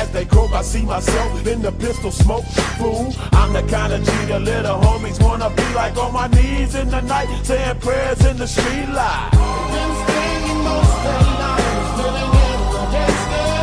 As they croak, I see myself in the pistol smoke. Fool, I'm the kind of G the little homies wanna be like on my knees in the night, saying prayers in the street light. Been most of our lives living in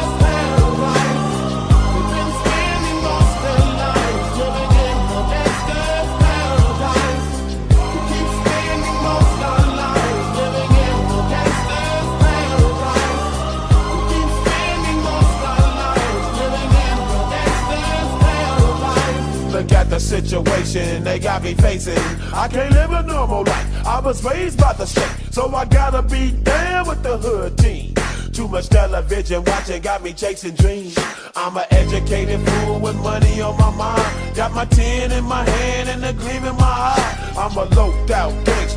situation they got me facing. I can't live a normal life. I was raised by the state, so I gotta be down with the hood team. Too much television watching got me chasing dreams. I'm an educated fool with money on my mind. Got my tin in my hand and a gleam in my eye. I'm a loped out gangster,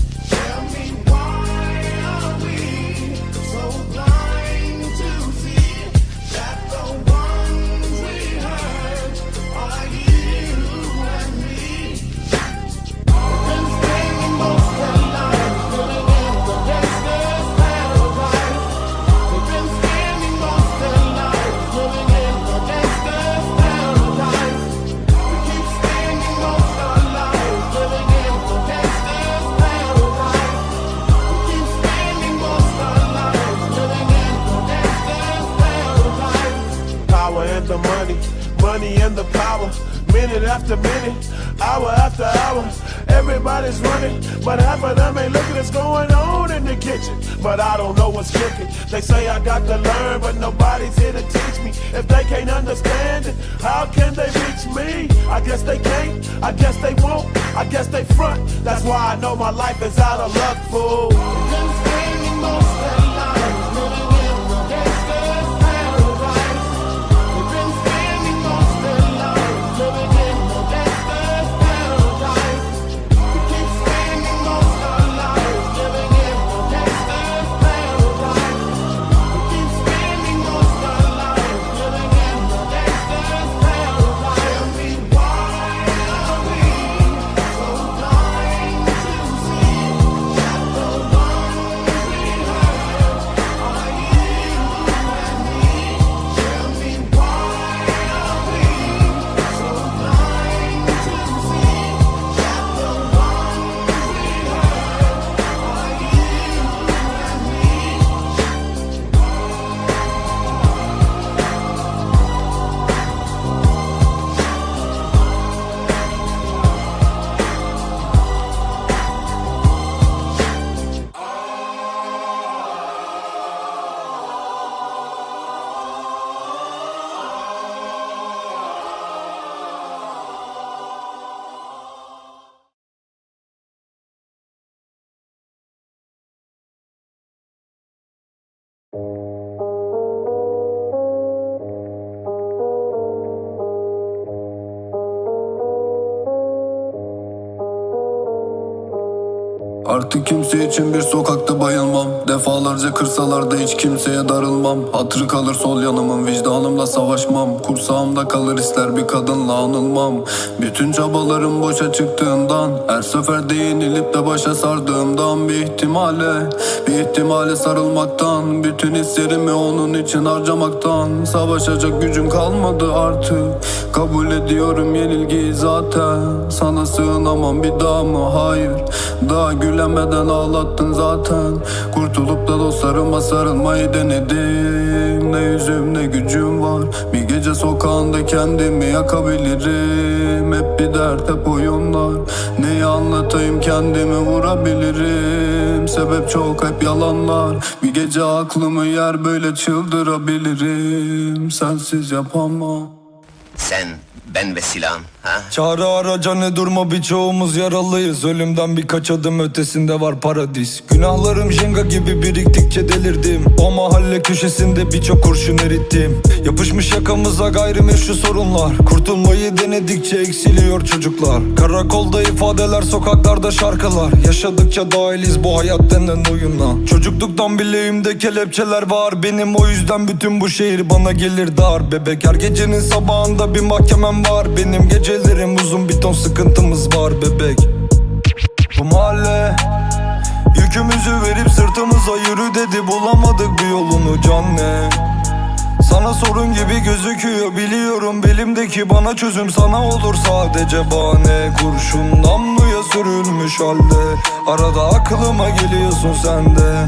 After minute, hour after hour. Everybody's running, but half of them ain't looking what's going on in the kitchen. But I don't know what's cooking. They say I got to learn, but nobody's here to teach me. If they can't understand it, how can they reach me? I guess they can't, I guess they won't, I guess they front. That's why I know my life is out of luck, fool. Artık kimse için bir sokakta bayılmam. Defalarca kırsalar da hiç kimseye darılmam. Hatırı kalır sol yanımın vicdanımla savaşmam. Kursağımda kalır ister bir kadınla anılmam. Bütün çabalarım boşa çıktığından Her seferde yenilip de başa sardığımdan Bir ihtimale, bir ihtimale sarılmaktan Bütün hislerimi onun için harcamaktan. Savaşacak gücüm kalmadı artık Kabul ediyorum yenilgiyi zaten. Sana sığınamam bir daha mı? Hayır Daha gülemeden ağlattın zaten. Kurtulup da dostlarıma sarılmayı denedim. Ne yüzüm ne gücüm var. Bir gece sokağında kendimi yakabilirim. Hep bir dert hep oyunlar. Neyi anlatayım kendimi vurabilirim. Sebep çok hep yalanlar. Bir gece aklımı yer böyle çıldırabilirim. Sensiz yapamam. Sen Ben ve silahım ha? Çağrı araca ne durma birçoğumuz yaralıyız. Ölümden birkaç adım ötesinde var paradis. Günahlarım jenga gibi biriktikçe delirdim. O mahalle köşesinde birçok kurşun erittim. Yapışmış yakamıza gayrimeşru sorunlar. Kurtulmayı denedikçe eksiliyor çocuklar. Karakolda ifadeler sokaklarda şarkılar. Yaşadıkça dahiliz bu hayat denen oyuna. Çocukluktan bileğimde kelepçeler var. Benim o yüzden bütün bu şehir bana gelir dar. Bebek her gecenin sabahında bir mahkemem var. Benim gecelerim uzun bir ton sıkıntımız var bebek. Bu mahalle Yükümüzü verip sırtımıza yürü dedi. Bulamadık bir yolunu can sana sorun gibi gözüküyor biliyorum. Belimdeki bana çözüm sana olur sadece bahane. Kurşun namluya sürülmüş halde. Arada aklıma geliyorsun sen de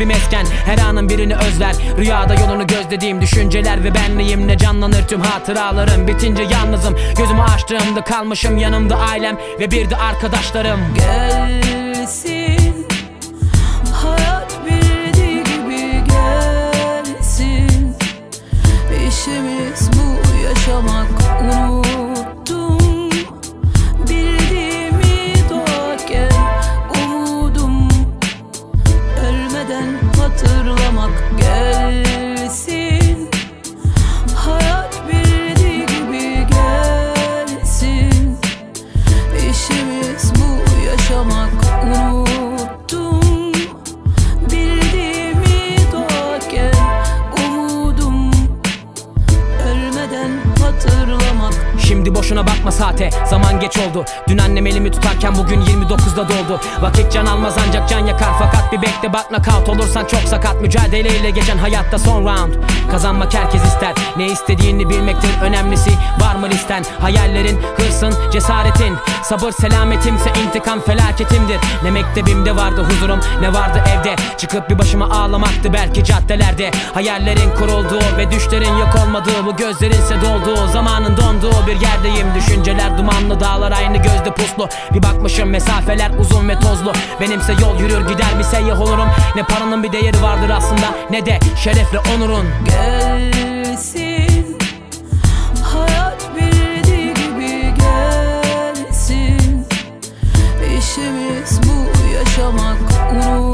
bir mesken. Her anın birini özler. Rüyada yolunu gözlediğim düşünceler ve benliğimle canlanır tüm hatıralarım? Bitince yalnızım. Gözümü açtığımda kalmışım yanımda ailem ve bir de arkadaşlarım. Gelsin geç oldu? Dün annem elimi tutarken bugün 29'da doldu Vakit can almaz ancak can yakar. Fakat bir bekle bak nakavt olursan çok sakat. Mücadeleyle geçen hayatta son round. Kazanmak herkes ister. Ne istediğini bilmektir önemlisi. Var mı listen? Hayallerin hırsın cesaretin. Sabır selametimse intikam felaketimdir. Ne mektebimde vardı huzurum ne vardı evde. Çıkıp bir başıma ağlamaktı belki caddelerde. Hayallerin kurulduğu ve düşlerin yok olmadığı Bu gözlerinse dolduğu zamanın donduğu bir yerdeyim. Düşünceler dumanlı dağlar puslu Bir bakmışım mesafeler uzun ve tozlu. Benimse yol yürür gider bir seyyah olurum. Ne paranın bir değeri vardır aslında ne de şerefle onurun. Gelsin Hayat bildiği gibi gelsin. İşimiz bu yaşamak unuttum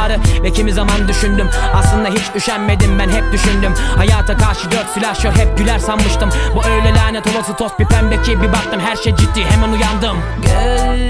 ağrı Ve kimi zaman düşündüm aslında hiç üşenmedim. Ben hep düşündüm Hayata karşı dört silahşör hep güler sanmıştım. Bu öyle lanet olası tost bir pembe ki bir baktım her şey ciddi hemen uyandım. Gel